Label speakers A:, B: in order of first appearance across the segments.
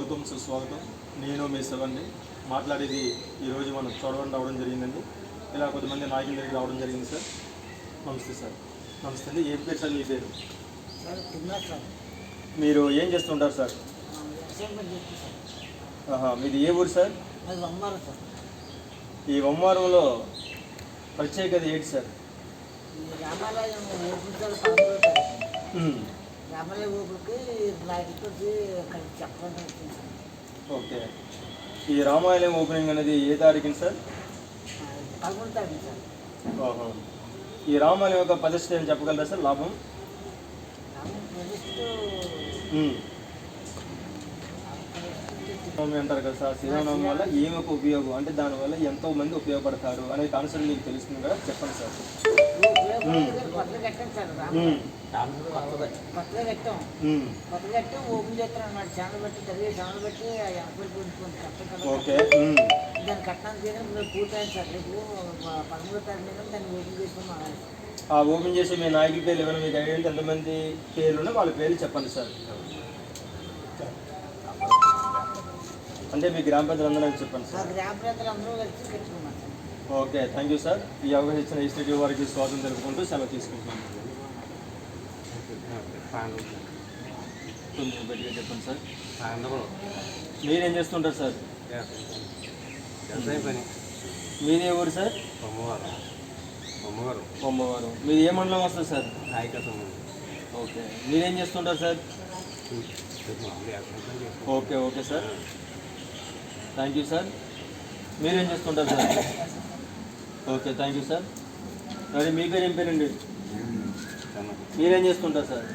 A: స్వాగతం సుస్వాగతం. నేను మీ శివండి. మాట్లాడేది ఈరోజు మనం చూడడం రావడం జరిగిందండి. ఇలా కొంతమంది నాయకుల దగ్గరికి రావడం జరిగింది సార్. నమస్తే సార్. నమస్తే అండి. ఏం పేరు సార్? మీ పేరు? మీరు ఏం చేస్తుంటారు సార్? మీది ఏ ఊరు సార్? ఈ వమ్మారంలో ప్రత్యేకత ఏంటి సార్?
B: రామాలయం రామాలయం ఊపిరికి నాయకుడితో అక్కడ చెప్పడం వచ్చింది సార్
A: ఓకే. ఈ రామాయణం ఓపెనింగ్ అనేది ఏ తారీఖున సార్?
B: పదమూడో తారీఖు సార్.
A: ఆహా. ఈ రామాయణం యొక్క ఏం చెప్పగలరా సార్? లాభం?
B: రామ
A: శ్రీరామనవమి అంటారు కదా సార్. శ్రీరామనవమి వల్ల ఏమొక ఉపయోగం? అంటే దానివల్ల ఎంతో మంది ఉపయోగపడతారు అనే కాన్సెప్ట్ మీకు తెలుస్తుంది కదా? చెప్పండి సార్.
B: కొత్తగా కట్టాం కొత్తగా కట్టాం ఓపెన్ ఛానల్ బట్టి ఛానల్ బట్టి కట్టడానికి పూర్తయింది సార్ రేపు ప- పదమూడో తారీఖు మీద దాన్ని ఓపెన్ చేసుకున్నాం
A: ఆ ఓపెన్ చేసి మీ నాయకుల పేర్లు ఏమైనా మీకు ఎంతమంది పేర్లు ఉన్నా వాళ్ళ పేర్లు చెప్పండి సార్. అంటే మీ గ్రామ పెద్దలందరూ నాకు చెప్పండి సార్.
B: గ్రామ కలిసి
A: ఓకే థ్యాంక్ యూ సార్ ఈ అవకాశం ఇచ్చిన ఈస్టీడీ వారికి స్వాగతం తెలుపుకుంటూ సెలవు తీసుకుంటున్నాను కొంచెం గట్టిగా చెప్పండి సార్. మీరేం చేస్తుంటారు సార్?
C: వ్యవసాయం పని
A: మీది ఏ ఊరు సార్?
C: అమ్మవారు అమ్మవారు
A: బొమ్మవారు. మీది ఏ మండలం వస్తుంది సార్?
C: నాయకత్వం
A: ఓకే మీరేం చేస్తుంటారు sir? Okay okay sir. Thank you sir మీరేం చేస్తుంటారు sir okay thank you sir మరి మీ పేరు ఏం పేరండి? మీరేం చేస్తుంటారు సార్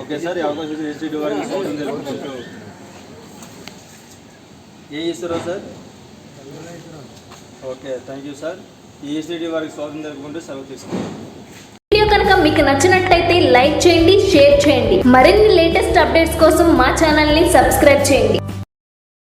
A: ఓకే సార్ ఈ అవకాశం ఇచ్చిన వారికి ఏ sir okay thank you sir ఈ ఎస్టీడీ వారికి స్వాగతం జరుపుకుంటూ సెలవు తీసుకుంటాం.
D: వీడియో కనుక మీకు నచ్చినట్టయితే లైక్ చేయండి షేర్ చేయండి. మరిన్ని లేటెస్ట్ అప్డేట్స్ కోసం మా ఛానల్ని సబ్స్క్రైబ్ చేయండి.